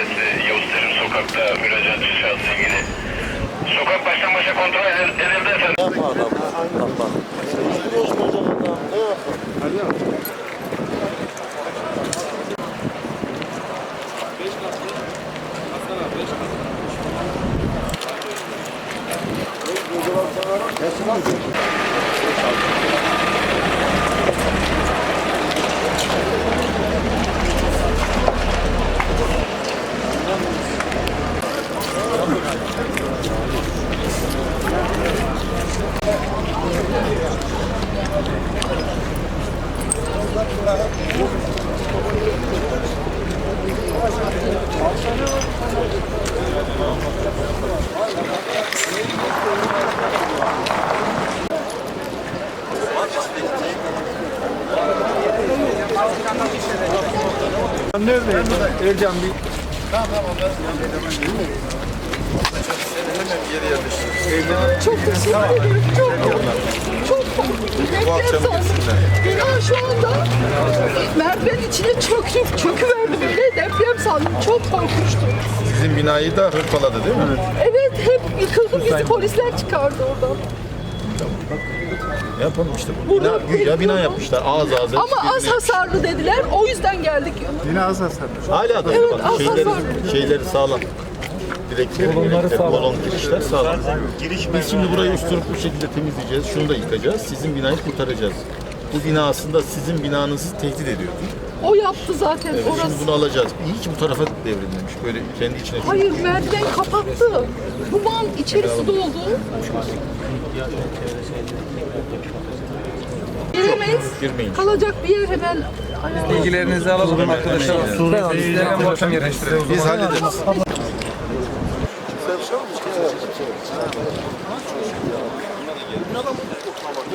Mahallesi Yavuz Terim Sokak'ta müracaat şahsı ilgili. Sokak baştan başa kontrol edildi efendim. Ne yapma adam? Yapma. Thank you. Hocam adam. Ne yapıyor? Neredeydi? Ercan bir Çok teşekkür ederim. Çok çok deprem sandım. Bina şu anda merdiven içine çöktü, çöküverdi böyle deprem sandım. Çok korkmuştum. Sizin binayı da hırpaladı değil mi? Evet hep yıkıldı bizi polisler çıkardı oradan. Yapalım işte. bu. Bina, Burada güya bina yapmışlar. Ağız ağız. Ama az hasarlı dediler. O yüzden geldik. yine az hasarlı. Hala da Evet, bak, az şeyleri, hasarlı. şeyleri sağlam. Direkleri, direkleri, balon girişler sağlam. Biz şimdi burayı üstürüp bu şekilde temizleyeceğiz. Şunu da yıkacağız. Sizin binayı kurtaracağız. Bu bina aslında sizin binanızı tehdit ediyordu. O yaptı zaten Evet, orası. şimdi bunu alacağız. İyi ki bu tarafa devrilmemiş. Böyle kendi içine Hayır merdiven kapattı. Duman içerisi doldu. Giremeyiz. Girmeyin. Kalacak bir yer hemen ayarlayalım. Bilgilerinizi alalım arkadaşlar. Sizlerden ortam yerleştirelim. Biz hallederiz. Evet. Bunlar da geldi. Bunlar da mutlu kurtulamak.